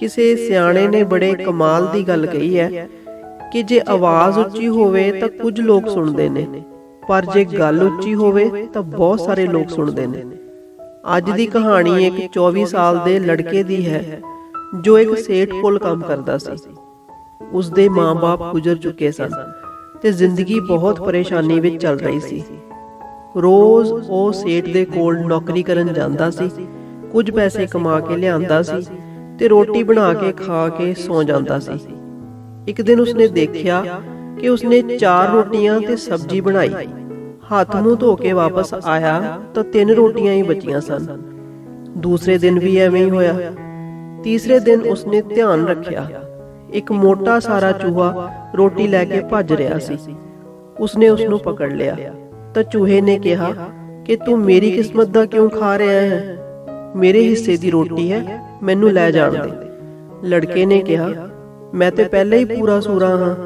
ਕਿਸੇ ਸਿਆਣੇ ਨੇ ਬੜੇ ਕਮਾਲ ਦੀ ਗੱਲ ਕਹੀ ਹੈ ਕਿ ਜੇ ਆਵਾਜ਼ ਉੱਚੀ ਹੋਵੇ ਤਾਂ ਕੁਝ ਲੋਕ ਸੁਣਦੇ ਨੇ, ਪਰ ਜੇ ਗੱਲ ਉੱਚੀ ਹੋਵੇ ਤਾਂ ਬਹੁਤ ਸਾਰੇ ਲੋਕ ਸੁਣਦੇ ਨੇ। ਅੱਜ ਦੀ ਕਹਾਣੀ ਇੱਕ 24 ਸਾਲ ਦੇ ਲੜਕੇ ਦੀ ਹੈ, ਜੋ ਇੱਕ ਸੇਠ ਕੋਲ ਕੰਮ ਕਰਦਾ ਸੀ। ਉਸ ਦੇ ਮਾਂ-ਬਾਪ ਗੁਜ਼ਰ ਚੁੱਕੇ ਸਨ ਤੇ ਜ਼ਿੰਦਗੀ ਬਹੁਤ ਪਰੇਸ਼ਾਨੀ ਵਿੱਚ ਚੱਲ ਰਹੀ ਸੀ। ਰੋਜ਼ ਉਹ ਸੇਠ ਦੇ ਕੋਲ ਨੌਕਰੀ ਕਰਨ ਜਾਂਦਾ ਸੀ, ਕੁਝ ਪੈਸੇ ਕਮਾ ਕੇ ਲਿਆਂਦਾ ਸੀ ਤੇ ਰੋਟੀ ਬਣਾ ਕੇ ਖਾ ਕੇ ਸੌ ਜਾਂਦਾ ਸੀ। ਇੱਕ ਦਿਨ ਉਸਨੇ ਦੇਖਿਆ ਕਿ ਉਸਨੇ ਚਾਰ ਰੋਟੀਆਂ ਤੇ ਸਬਜ਼ੀ ਬਣਾਈ। ਹੱਥ ਮੂੰਹ ਧੋ ਕੇ ਵਾਪਸ ਆਇਆ ਤਾਂ ਤਿੰਨ ਰੋਟੀਆਂ ਹੀ ਬਚੀਆਂ ਸਨ। ਦੂਸਰੇ ਦਿਨ ਵੀ ਐਵੇਂ ਹੀ ਹੋਇਆ। ਤੀਸਰੇ ਦਿਨ ਉਸਨੇ ਧਿਆਨ ਰੱਖਿਆ। ਇੱਕ ਮੋਟਾ ਸਾਰਾ ਚੂਹਾ ਰੋਟੀ ਲੈ ਕੇ ਭੱਜ ਰਿਹਾ ਸੀ। ਉਸਨੇ ਉਸ ਨੂੰ ਪਕੜ ਲਿਆ। ਤਾਂ ਚੂਹੇ ਨੇ ਕਿਹਾ ਕਿ ਤੂੰ ਮੇਰੀ ਕਿਸਮਤ ਦਾ ਕਿਉਂ ਖਾ ਰਿਹਾ ਹੈ? ਮੇਰੇ ਹਿੱਸੇ ਦੀ ਰੋਟੀ ਹੈ। ਮੈਨੂੰ ਲੈ ਜਾਣ ਦੇ। ਲੜਕੇ ਨੇ ਕਿਹਾ ਮੈਂ ਤੇ ਪਹਿਲਾਂ ਹੀ ਪੂਰਾ ਸੂਰਾ ਹਾਂ।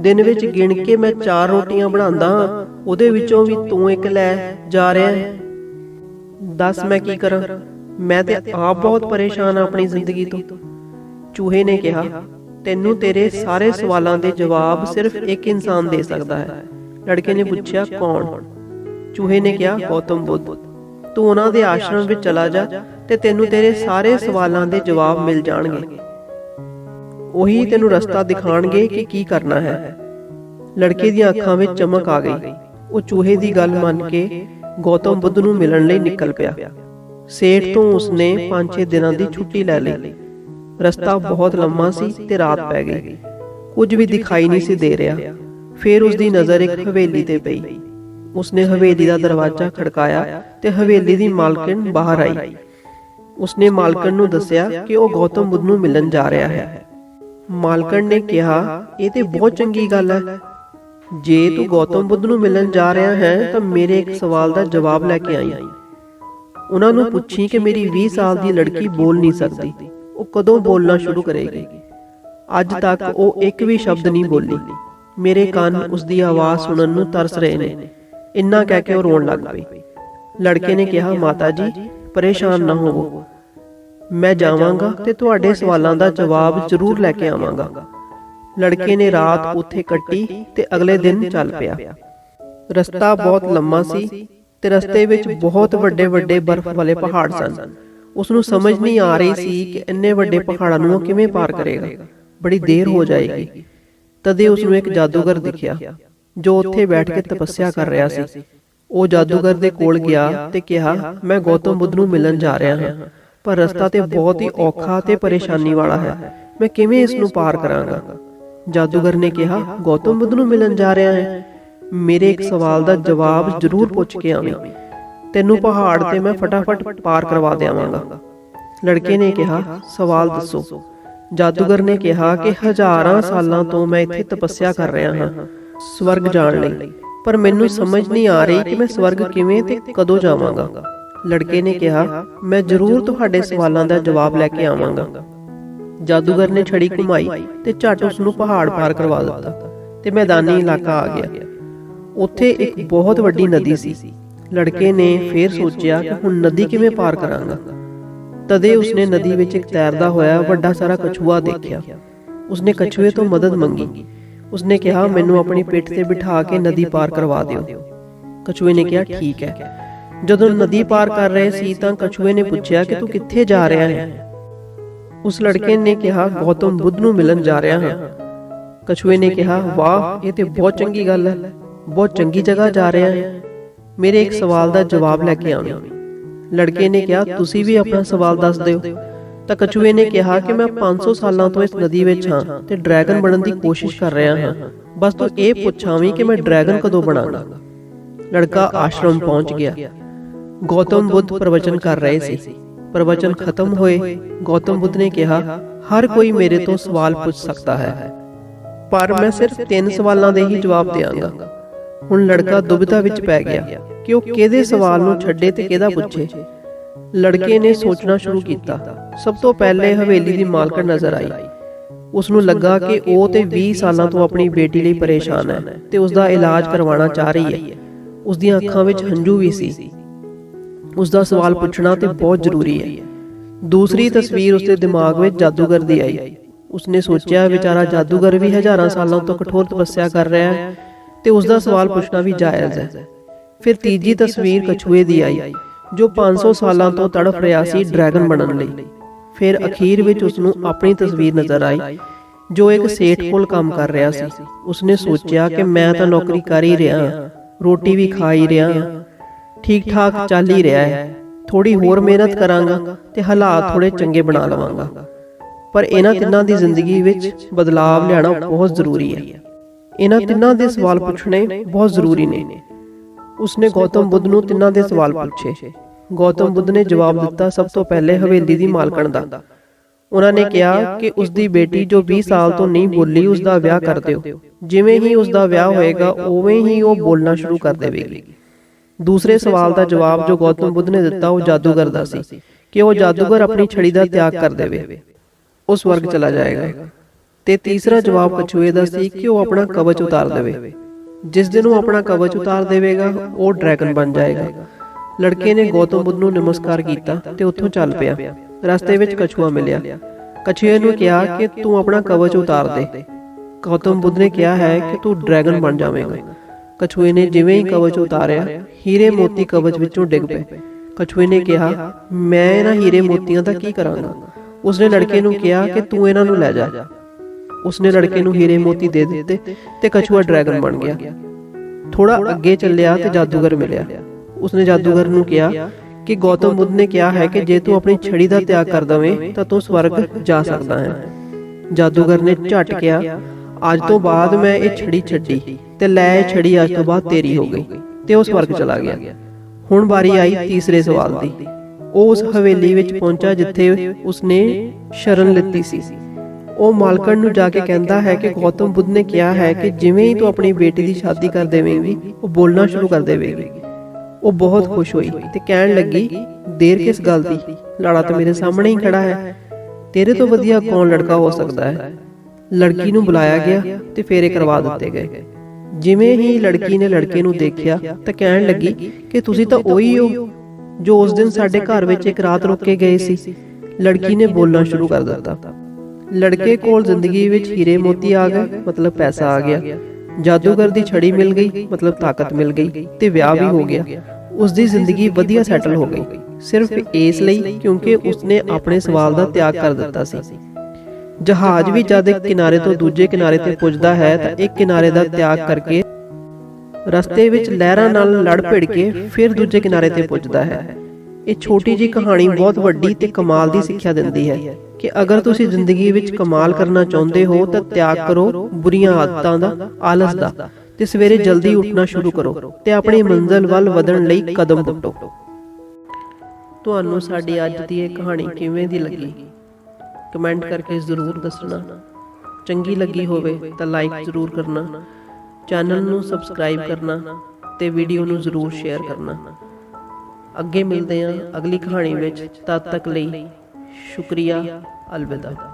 ਦਿਨ ਵਿੱਚ ਗਿਣ ਕੇ ਮੈਂ ਚਾਰ ਰੋਟੀਆਂ ਬਣਾਉਂਦਾ ਹਾਂ। ਉਹਦੇ ਵਿੱਚੋਂ ਵੀ ਤੂੰ ਇੱਕ ਲੈ ਜਾ ਰਿਹਾ ਹੈ। ਦੱਸ ਮੈਂ ਕੀ ਕਰਾਂ? ਮੈਂ ਤੇ ਆਪ ਬਹੁਤ ਪਰੇਸ਼ਾਨ ਹਾਂ ਆਪਣੀ ਜ਼ਿੰਦਗੀ ਤੋਂ। ਚੂਹੇ ਨੇ ਕਿਹਾ ਤੈਨੂੰ ਤੇਰੇ ਸਾਰੇ ਸਵਾਲਾਂ ਦੇ ਜਵਾਬ ਸਿਰਫ ਇੱਕ ਇਨਸਾਨ ਦੇ ਸਕਦਾ ਹੈ। ਲੜਕੇ ਨੇ ਪੁੱਛਿਆ ਕੌਣ? ਚੂਹੇ ਨੇ ਕਿਹਾ ਗੌਤਮ ਬੁੱਧ। ਤੂੰ ਉਹਨਾਂ ਦੇ ਆਸ਼ਰਮ ਵਿੱਚ ਚਲਾ ਜਾ। ਤੇ ਤੈਨੂੰ ਤੇਰੇ ਸਾਰੇ ਸਵਾਲਾਂ ਦੇ ਜਵਾਬ ਮਿਲ ਜਾਣਗੇ। ਉਹੀ ਤੈਨੂੰ ਰਸਤਾ ਦਿਖਾਣਗੇ ਕਿ ਕੀ ਕਰਨਾ ਹੈ। ਲੜਕੇ ਦੀਆਂ ਅੱਖਾਂ ਵਿੱਚ ਚਮਕ ਆ ਗਈ। ਉਹ ਚੂਹੇ ਦੀ ਗੱਲ ਮੰਨ ਕੇ ਗੌਤਮ ਬੁੱਧ ਨੂੰ ਮਿਲਣ ਲਈ ਨਿਕਲ ਪਿਆ। ਸੇਠ ਤੋਂ ਉਸਨੇ 5-6 ਦਿਨਾਂ ਦੀ ਛੁੱਟੀ ਲੈ ਲਈ। ਰਸਤਾ ਬਹੁਤ ਲੰਮਾ ਸੀ ਤੇ ਰਾਤ ਪੈ ਗਈ। ਕੁਝ ਵੀ ਦਿਖਾਈ ਨਹੀਂ ਸੀ ਦੇ ਰਿਹਾ। ਫਿਰ ਉਸ ਦੀ ਨਜ਼ਰ ਇੱਕ ਹਵੇਲੀ ਤੇ ਪਈ। ਉਸਨੇ ਹਵੇਲੀ ਦਾ ਦਰਵਾਜ਼ਾ ਖੜਕਾਇਆ ਤੇ ਹਵੇਲੀ ਦੀ ਮਾਲਕਣ ਬਾਹਰ ਆਈ। ਉਸਨੇ ਮਾਲਕਣ ਨੂੰ ਦੱਸਿਆ ਕਿ ਉਹ ਗੌਤਮ ਬੁੱਧ ਨੂੰ ਮਿਲਣ ਜਾ ਰਿਹਾ ਹੈ। ਮਾਲਕਣ ਨੇ ਕਿਹਾ, ਇਹ ਤੇ ਬਹੁਤ ਚੰਗੀ ਗੱਲ ਹੈ। ਜੇ ਤੂੰ ਗੌਤਮ ਬੁੱਧ ਨੂੰ ਮਿਲਣ ਜਾ ਰਿਹਾ ਹੈ, ਤਾਂ ਮੇਰੇ ਇੱਕ ਸਵਾਲ ਦਾ ਜਵਾਬ ਲੈ ਕੇ ਆਈ। ਉਹਨਾਂ ਨੂੰ ਪੁੱਛੀ ਕਿ ਮੇਰੀ 20 ਸਾਲ ਦੀ ਲੜਕੀ ਬੋਲ ਨਹੀਂ ਸਕਦੀ। ਉਹ ਕਦੋਂ ਬੋਲਣਾ ਸ਼ੁਰੂ ਕਰੇਗੀ? ਅੱਜ ਤੱਕ ਉਹ ਇੱਕ ਵੀ ਸ਼ਬਦ ਨਹੀਂ ਬੋਲੀ। ਮੇਰੇ ਕੰਨ ਉਸ ਦੀ ਆਵਾਜ਼ ਸੁਣਨ ਨੂੰ ਤਰਸ ਰਹੇ ਨੇ। ਇੰਨਾ ਕਹਿ ਕੇ ਉਹ ਰੋਣ ਲੱਗ ਪਈ। ਲੜਕੇ ਨੇ ਕਿਹਾ, ਮਾਤਾ ਜੀ ਪਰੇਸ਼ਾਨ ਨਾ ਹੋਵੋ। ਮੈਂ ਜਾਵਾਂਗਾ ਤੇ ਤੁਹਾਡੇ ਸਵਾਲਾਂ ਦਾ ਜਵਾਬ ਜ਼ਰੂਰ ਲੈ ਕੇ ਆਵਾਂਗਾ। ਲੜਕੇ ਨੇ ਰਾਤ ਉੱਥੇ ਕੱਟੀ ਤੇ ਅਗਲੇ ਦਿਨ ਚੱਲ ਪਿਆ। ਰਸਤਾ ਬਹੁਤ ਲੰਮਾ ਸੀ ਤੇ ਰਸਤੇ ਵਿੱਚ ਬਹੁਤ ਵੱਡੇ ਵੱਡੇ ਬਰਫ਼ ਵਾਲੇ ਪਹਾੜ ਸਨ। ਉਸ ਨੂੰ ਸਮਝ ਨਹੀਂ ਆ ਰਹੀ ਸੀ ਕਿ ਇੰਨੇ ਵੱਡੇ ਪਹਾੜਾਂ ਨੂੰ ਉਹ ਕਿਵੇਂ ਪਾਰ ਕਰੇਗਾ? ਬੜੀ ਦੇਰ ਹੋ ਜਾਏਗੀ। ਤਦੇ ਉਸ ਨੂੰ ਇੱਕ ਜਾਦੂਗਰ ਦਿਖਿਆ ਜੋ ਉੱਥੇ ਬੈਠ ਕੇ ਤਪੱਸਿਆ ਕਰ ਰਿਹਾ ਸੀ। ਉਹ ਜਾਦੂਗਰ ਦੇ ਕੋਲ ਗਿਆ ਤੇ ਕਿਹਾ ਮੈਂ ਗੌਤਮ ਬੁੱਧ ਨੂੰ ਮਿਲਣ ਜਾ ਰਿਹਾ ਹਾਂ। ਪਰ ਰਸਤਾ ਤੇ ਬਹੁਤ ਹੀ ਔਖਾ ਤੇ ਪਰੇਸ਼ਾਨੀ ਵਾਲਾ ਹੈ। ਮੈਂ ਕਿਵੇਂ ਇਸ ਨੂੰ ਪਾਰ ਕਰਾਂਗਾ? ਜਾਦੂਗਰ ਨੇ ਕਿਹਾ ਗੌਤਮ ਬੁੱਧ ਨੂੰ ਮਿਲਣ ਜਾ ਰਿਹਾ ਹੈ। ਮੇਰੇ ਇੱਕ ਸਵਾਲ ਦਾ ਜਵਾਬ ਜ਼ਰੂਰ ਪੁੱਛ ਕੇ ਆਵੀਂ। ਤੈਨੂੰ ਪਹਾੜ ਤੇ ਮੈਂ ਫਟਾਫਟ ਪਾਰ ਕਰਵਾ ਦੇਵਾਂਗਾ। ਲੜਕੇ ਨੇ ਕਿਹਾ ਸਵਾਲ ਦੱਸੋ। ਜਾਦੂਗਰ ਨੇ ਕਿਹਾ ਕਿ ਹਜ਼ਾਰਾਂ ਸਾਲਾਂ ਤੋਂ ਮੈਂ ਇੱਥੇ ਤਪੱਸਿਆ ਕਰ ਰਿਹਾ ਹਾਂ। ਸਵਰਗ ਜਾਣ ਲਈ ਪਰ ਮੈਨੂੰ ਸਮਝ ਨਹੀਂ ਆ ਰਹੀ ਕਿ ਮੈਂ ਸਵਰਗ ਕਿਵੇਂ ਤੇ ਕਦੋਂ ਜਾਵਾਂਗਾ। ਲੜਕੇ ਨੇ ਕਿਹਾ ਮੈਂ ਜ਼ਰੂਰ ਤੁਹਾਡੇ ਸਵਾਲਾਂ ਦਾ ਜਵਾਬ ਲੈ ਕੇ ਆਵਾਂਗਾ। ਜਾਦੂਗਰ ਨੇ ਛੜੀ ਘੁਮਾਈ ਤੇ ਝਟ ਉਸ ਨੂੰ ਪਹਾੜ ਪਾਰ ਕਰਵਾ ਦਿੱਤਾ ਤੇ ਮੈਦਾਨੀ ਇਲਾਕਾ ਆ ਗਿਆ। ਉੱਥੇ ਇੱਕ ਬਹੁਤ ਵੱਡੀ ਨਦੀ ਸੀ। ਲੜਕੇ ਨੇ ਫੇਰ ਸੋਚਿਆ ਕਿ ਹੁਣ ਨਦੀ ਕਿਵੇਂ ਪਾਰ ਕਰਾਂਗਾ। ਤਦੇ ਉਸਨੇ ਨਦੀ ਵਿੱਚ ਇੱਕ ਤੈਰਦਾ ਹੋਇਆ ਵੱਡਾ ਸਾਰਾ ਕਛੂਆ ਦੇਖਿਆ। ਉਸਨੇ ਕਛੂਏ ਤੋਂ ਮਦਦ ਮੰਗੀ। ਉਸਨੇ ਕਿਹਾ ਮੈਨੂੰ ਆਪਣੀ ਪਿੱਠ ਤੇ ਬਿਠਾ ਕੇ ਨਦੀ ਪਾਰ ਕਰਵਾ ਦਿਓ। ਕਛੂਏ ਨੇ ਕਿਹਾ ਠੀਕ ਹੈ। ਜਦੋਂ ਨਦੀ ਪਾਰ ਕਰ ਰਹੇ ਸੀ ਤਾਂ ਕਛੂਏ ਨੇ ਪੁੱਛਿਆ ਕਿ ਤੂੰ ਕਿੱਥੇ ਜਾ ਰਿਹਾ ਹੈ? ਉਸ ਲੜਕੇ ਨੇ ਕਿਹਾ ਗੌਤਮ ਬੁੱਧ ਨੂੰ ਮਿਲਣ ਜਾ ਰਿਹਾ ਹਾਂ। ਕਛੂਏ ਨੇ ਕਿਹਾ ਵਾਹ ਇਹ ਤੇ ਬਹੁਤ ਚੰਗੀ ਗੱਲ ਹੈ। ਬਹੁਤ ਚੰਗੀ ਜਗ੍ਹਾ ਜਾ ਰਿਹਾ ਹੈ। ਮੇਰੇ ਇੱਕ ਸਵਾਲ ਦਾ ਜਵਾਬ ਲੈ ਕੇ ਆਵੀਂ ਲੜਕੇ ਨੇ ਕਿਹਾ ਤੁਸੀਂ ਵੀ ਆਪਣਾ ਸਵਾਲ ਦੱਸ ਦਿਓ। ਤਾਂ ਕਛੂਏ ਨੇ ਕਿਹਾ ਕਿ ਮੈਂ 500 ਸਾਲਾਂ ਤੋਂ ਇਸ ਨਦੀ ਵਿੱਚ ਹਾਂ ਤੇ ਡਰੈਗਨ ਬਣਨ ਦੀ ਕੋਸ਼ਿਸ਼ ਕਰ ਰਿਹਾ ਹਾਂ। ਬਸ ਤੂੰ ਇਹ ਪੁੱਛਾਵੀਂ ਕਿ ਮੈਂ ਡਰੈਗਨ ਕਦੋਂ ਬਣਾਂਗਾ ਲੜਕਾ ਆਸ਼ਰਮ ਪਹੁੰਚ ਗਿਆ। ਗੌਤਮ ਬੁੱਧ ਪ੍ਰਵਚਨ ਕਰ ਰਹੇ ਸੀ। ਪ੍ਰਵਚਨ ਖਤਮ ਹੋਏ, ਗੌਤਮ ਬੁੱਧ ਨੇ ਕਿਹਾ, ਹਰ ਕੋਈ ਮੇਰੇ ਤੋਂ ਸਵਾਲ ਪੁੱਛ ਸਕਦਾ ਹੈ। ਪਰ ਮੈਂ ਸਿਰਫ ਤਿੰਨ ਸਵਾਲਾਂ ਦੇ ਹੀ ਜਵਾਬ ਦੇਵਾਂਗਾ। ਹੁਣ ਲੜਕਾ ਦੁਬਿਧਾ ਵਿੱਚ ਪੈ ਗਿਆ ਕਿ ਉਹ ਕਿਹਦੇ ਸਵਾਲ ਨੂੰ ਛੱਡੇ ਤੇ ਕਿਹਦਾ ਪੁੱਛੇ? ਲੜਕੇ ਨੇ ਸੋਚਣਾ ਸ਼ੁਰੂ ਕੀਤਾ। ਸਭ ਤੋਂ ਪਹਿਲੇ ਹਵੇਲੀ ਦੀ ਮਾਲਕਣ ਨਜ਼ਰ ਆਈ। ਉਸ ਨੂੰ ਲੱਗਾ ਕਿ ਉਹ ਤੇ 20 ਸਾਲਾਂ ਤੋਂ ਆਪਣੀ ਬੇਟੀ ਲਈ ਪਰੇਸ਼ਾਨ ਹੈ ਤੇ ਉਸ ਦਾ ਇਲਾਜ ਕਰਵਾਉਣਾ ਚਾਹ ਰਹੀ ਹੈ। ਉਸ ਦੀਆਂ ਅੱਖਾਂ ਵਿੱਚ ਹੰਝੂ ਵੀ ਸੀ। ਉਸ ਦਾ ਸਵਾਲ ਪੁੱਛਣਾ ਤੇ ਬਹੁਤ ਜ਼ਰੂਰੀ ਹੈ। ਦੂਸਰੀ ਤਸਵੀਰ ਉਸਦੇ ਦਿਮਾਗ ਵਿੱਚ ਜਾਦੂਗਰ ਦੀ ਆਈ। ਉਸਨੇ ਸੋਚਿਆ, ਵਿਚਾਰਾ ਜਾਦੂਗਰ ਵੀ ਹਜ਼ਾਰਾਂ ਸਾਲਾਂ ਤੋਂ ਕਠੋਰ ਤਪੱਸਿਆ ਕਰ ਰਿਹਾ ਹੈ ਤੇ ਉਸ ਦਾ ਸਵਾਲ ਪੁੱਛਣਾ ਵੀ ਜਾਇਜ਼ ਹੈ। ਫਿਰ ਤੀਜੀ ਤਸਵੀਰ ਕਛੂਏ ਦੀ ਆਈ। ਜੋ 500 ਸਾਲਾਂ ਤੋਂ ਤੜਫ ਰਿਹਾ ਸੀ ਡਰੈਗਨ ਬਣਨ ਲਈ। ਫਿਰ ਅਖੀਰ ਵਿੱਚ ਉਸ ਨੂੰ ਆਪਣੀ ਤਸਵੀਰ ਨਜ਼ਰ ਆਈ ਜੋ ਇੱਕ ਸੇਠ ਕੋਲ ਕੰਮ ਕਰ ਰਿਹਾ ਸੀ। ਉਸਨੇ ਸੋਚਿਆ ਕਿ ਮੈਂ ਤਾਂ ਨੌਕਰੀ ਕਰ ਹੀ ਰਿਹਾ ਰੋਟੀ ਵੀ ਖਾ ਹੀ ਰਿਹਾ ਠੀਕ ਠਾਕ ਚੱਲ ਹੀ ਰਿਹਾ ਹੈ। ਥੋੜੀ ਹੋਰ ਮਿਹਨਤ ਕਰਾਂਗਾ ਤੇ ਹਾਲਾਤ ਥੋੜੇ ਚੰਗੇ ਬਣਾ ਲਵਾਂਗਾ। ਪਰ ਇਹਨਾਂ ਤਿੰਨਾਂ ਦੀ ਜ਼ਿੰਦਗੀ ਵਿੱਚ ਬਦਲਾਅ ਲਿਆਉਣਾ ਬਹੁਤ ਜ਼ਰੂਰੀ ਹੈ। ਇਹਨਾਂ ਤਿੰਨਾਂ ਦੇ ਸਵਾਲ ਪੁੱਛਣੇ ਬਹੁਤ ਜ਼ਰੂਰੀ ਨੇ ਉਸਨੇ ਗੌਤਮ ਬੁੱਧ ਨੂੰ ਤਿੰਨਾਂ ਦੇ ਸਵਾਲ ਪੁੱਛੇ। ਗੌਤਮ ਬੁੱਧ ਨੇ ਜਵਾਬ ਦਿੱਤਾ, ਸਭ ਤੋਂ ਪਹਿਲੇ ਹਵੇਲੀ ਦੀ ਮਾਲਕਣ ਦਾ। ਉਹਨਾਂ ਨੇ ਕਿਹਾ ਕਿ ਉਸ ਦੀ ਬੇਟੀ ਜੋ 20 ਸਾਲ ਤੋਂ ਨਹੀਂ ਬੋਲੀ ਉਸ ਦਾ ਵਿਆਹ ਕਰ ਦਿਓ। ਜਿਵੇਂ ਹੀ ਉਸ ਦਾ ਵਿਆਹ ਹੋਏਗਾ, ਉਵੇਂ ਹੀ ਉਹ ਬੋਲਣਾ ਸ਼ੁਰੂ ਕਰ ਦੇਵੇਗੀ। ਦੂਸਰੇ ਸਵਾਲ ਦਾ ਜਵਾਬ ਜੋ ਗੌਤਮ ਬੁੱਧ ਨੇ ਦਿੱਤਾ, ਉਹ ਜਾਦੂਗਰ ਦਾ ਸੀ ਕਿ ਉਹ ਜਾਦੂਗਰ ਆਪਣੀ ਛੜੀ ਦਾ ਤਿਆਗ ਕਰ ਦੇਵੇ। ਉਹ ਸਵਰਗ ਚਲਾ ਜਾਏਗਾ। ਤੇ ਤੀਸਰਾ ਜਵਾਬ ਕਛੂਏ ਦਾ ਸੀ ਕਿ ਉਹ ਆਪਣਾ ਕਵਚ ਉਤਾਰ ਦੇਵੇ। ਜਿਸ ਦਿਨ ਉਹ ਆਪਣਾ ਕਵਚ ਉਤਾਰ ਦੇਵੇਗਾ, ਉਹ ਡਰੈਗਨ ਬਣ ਜਾਏਗਾ। ਲੜਕੇ ਨੇ ਗੌਤਮ ਬੁੱਧ ਨੂੰ ਨਮਸਕਾਰ ਕੀਤਾ ਤੇ ਉੱਥੋਂ ਚੱਲ ਪਿਆ। ਰਸਤੇ ਵਿੱਚ ਕਛੂਆ ਮਿਲਿਆ। ਕਛੂਏ ਨੂੰ ਕਿਹਾ ਕਿ ਤੂੰ ਆਪਣਾ ਕਵਚ ਉਤਾਰ ਦੇ। ਗੌਤਮ ਬੁੱਧ ਨੇ ਕਿਹਾ ਹੈ ਕਿ ਤੂੰ ਡਰੈਗਨ ਬਣ ਜਾਵੇਂਗਾ। ਕਛੂਏ ਨੇ ਜਿਵੇਂ ਹੀ ਕਵਚ ਉਤਾਰਿਆ, ਹੀਰੇ ਮੋਤੀ ਕਵਚ ਵਿੱਚੋਂ ਡਿੱਗ ਪਏ। ਕਛੂਏ ਨੇ ਕਿਹਾ, ਮੈਂ ਇਹਨਾਂ ਹੀਰੇ ਮੋਤੀਆਂ ਦਾ ਕੀ ਕਰਾਂਗਾ? ਉਸਨੇ ਲੜਕੇ ਨੂੰ ਕਿਹਾ ਕਿ ਤੂੰ ਇਹਨਾਂ ਨੂੰ ਲੈ ਜਾ। ਉਸਨੇ ਲੜਕੇ ਨੂੰ ਹੀਰੇ ਮੋਤੀ ਦੇ ਦਿੱਤੇ ਤੇ ਕਛੂਆ ਡਰੈਗਨ ਬਣ ਗਿਆ। ਥੋੜਾ ਅੱਗੇ ਚੱਲਿਆ ਤੇ ਜਾਦੂਗਰ ਮਿਲਿਆ। ਉਸਨੇ ਜਾਦੂਗਰ ਨੂੰ ਕਿਹਾ ਕਿ ਗੌਤਮ ਬੁੱਧ ਨੇ ਕਿਹਾ ਹੈ ਕਿ ਜੇ ਤੂੰ ਆਪਣੀ ਛੜੀ ਦਾ ਤਿਆਗ ਕਰ ਦਵੇਂ ਤਾਂ ਤੂੰ ਸਵਰਗ ਜਾ ਸਕਦਾ ਹੈ। ਜਾਦੂਗਰ ਨੇ ਝਟ ਕਿਹਾ, ਅੱਜ ਤੋਂ ਬਾਅਦ ਮੈਂ ਇਹ ਛੜੀ ਛੱਡੀ ਤੇ ਲੈ ਛੜੀ ਅੱਜ ਤੋਂ ਬਾਅਦ ਤੇਰੀ ਹੋ ਗਈ। ਤੇ ਉਹ ਸਵਰਗ ਚਲਾ ਗਿਆ। ਹੁਣ ਵਾਰੀ ਆਈ ਤੀਸਰੇ ਸਵਾਲ ਦੀ। ਉਹ ਉਸ ਹਵੇਲੀ ਵਿੱਚ ਪਹੁੰਚਾ ਜਿੱਥੇ ਉਸਨੇ ਸ਼ਰਨ ਲਿੱਤੀ ਸੀ। ਉਹ ਮਾਲਕਣ ਨੂੰ ਜਾ ਕੇ ਕਹਿੰਦਾ ਹੈ ਕਿ ਗੌਤਮ ਬੁੱਧ ਨੇ ਕਿਹਾ ਹੈ ਕਿ ਜਿਵੇਂ ਹੀ ਤੂੰ ਆਪਣੀ ਬੇਟੀ ਦੀ ਸ਼ਾਦੀ ਕਰ ਦੇਵੇਂਗੀ ਉਹ ਬੋਲਣਾ ਸ਼ੁਰੂ ਕਰ ਦੇਵੇਗੀ। ਉਹ ਬਹੁਤ ਖੁਸ਼ ਹੋਈ ਤੇ ਕਹਿਣ ਲੱਗੀ ਦੇਰ ਕਿਸ ਗੱਲ ਦੀ? ਲਾੜਾ ਤਾਂ ਮੇਰੇ ਸਾਹਮਣੇ ਹੀ ਖੜਾ ਹੈ। ਤੇਰੇ ਤੋਂ ਵਧੀਆ ਕੌਣ ਲੜਕਾ ਹੋ ਸਕਦਾ ਹੈ? ਲੜਕੀ ਨੂੰ ਬੁਲਾਇਆ ਗਿਆ ਤੇ ਫੇਰੇ ਕਰਵਾ ਦਿੱਤੇ ਗਏ। ਜਿਵੇਂ ਹੀ ਲੜਕੀ ਨੇ ਲੜਕੇ ਨੂੰ ਦੇਖਿਆ ਤਾਂ ਕਹਿਣ ਲੱਗੀ ਕਿ ਤੁਸੀਂ ਤਾਂ ਉਹੀ ਹੋ ਜੋ ਉਸ ਦਿਨ ਸਾਡੇ ਘਰ ਵਿੱਚ ਇੱਕ ਰਾਤ ਰੁਕ ਕੇ ਗਏ ਸੀ ਲੜਕੀ ਨੇ ਬੋਲਣਾ ਸ਼ੁਰੂ ਕਰ ਦਿੱਤਾ ਲੜਕੇ ਕੋਲ ਜ਼ਿੰਦਗੀ ਵਿੱਚ ਹੀਰੇ ਮੋਤੀ ਆ ਗਏ ਮਤਲਬ ਪੈਸਾ ਆ ਗਿਆ। ਜਾਦੂਗਰ ਦੀ ਛੜੀ ਮਿਲ ਗਈ ਮਤਲਬ ਤਾਕਤ ਮਿਲ ਗਈ ਤੇ ਵਿਆਹ ਵੀ ਹੋ ਗਿਆ। ਉਸ ਦੀ ਜ਼ਿੰਦਗੀ ਵਧੀਆ ਸੈਟਲ ਹੋ ਗਈ। ਸਿਰਫ ਇਸ ਲਈ ਕਿਉਂਕਿ ਉਸਨੇ ਆਪਣੇ ਸਵਾਲ ਦਾ ਤਿਆਗ ਕਰ ਦਿੱਤਾ ਸੀ। ਜਹਾਜ਼ ਵੀ ਜਦ ਇੱਕ ਕਿਨਾਰੇ ਤੋਂ ਦੂਜੇ ਕਿਨਾਰੇ ਤੇ ਪੁੱਜਦਾ ਹੈ ਤਾਂ ਇੱਕ ਕਿਨਾਰੇ ਦਾ ਤਿਆਗ ਕਰਕੇ ਰਸਤੇ ਵਿੱਚ ਲਹਿਰਾਂ ਨਾਲ ਲੜ ਭਿੜ ਕੇ ਫਿਰ ਦੂਜੇ ਕਿਨਾਰੇ ਤੇ ਪੁੱਜਦਾ ਹੈ। ਇਹ ਛੋਟੀ ਜੀ ਕਹਾਣੀ ਬਹੁਤ ਵੱਡੀ ਤੇ ਕਮਾਲ ਦੀ ਸਿੱਖਿਆ ਦਿੰਦੀ ਹੈ। ਕਿ ਅਗਰ ਤੁਸੀਂ ਜ਼ਿੰਦਗੀ ਵਿੱਚ ਕਮਾਲ ਕਰਨਾ ਚਾਹੁੰਦੇ ਹੋ ਤਾਂ ਤਿਆਗ ਕਰੋ ਬੁਰੀਆਂ ਆਦਤਾਂ ਦਾ ਆਲਸ ਦਾ ਤੇ ਸਵੇਰੇ ਜਲਦੀ ਉੱਠਣਾ ਸ਼ੁਰੂ ਕਰੋ ਤੇ ਆਪਣੀ ਮੰਜ਼ਿਲ ਵੱਲ ਵਧਣ ਲਈ ਕਦਮ ਪੁੱਟੋ ਤੁਹਾਨੂੰ ਸਾਡੀ ਅੱਜ ਦੀ ਇਹ ਕਹਾਣੀ ਕਿਵੇਂ ਦੀ ਲੱਗੀ? ਕਮੈਂਟ ਕਰਕੇ ਜ਼ਰੂਰ ਦੱਸਣਾ। ਚੰਗੀ ਲੱਗੀ ਹੋਵੇ ਤਾਂ ਲਾਈਕ ਜ਼ਰੂਰ ਕਰਨਾ। ਚੈਨਲ ਨੂੰ ਸਬਸਕ੍ਰਾਈਬ ਕਰਨਾ ਤੇ ਵੀਡੀਓ ਨੂੰ ਜ਼ਰੂਰ ਸ਼ੇਅਰ ਕਰਨਾ। ਅੱਗੇ ਮਿਲਦੇ ਹਾਂ ਅਗਲੀ ਕਹਾਣੀ ਵਿੱਚ। ਤਦ ਤੱਕ ਲਈ ਸ਼ੁਕਰੀਆ ਅਲਵਿਦਾ।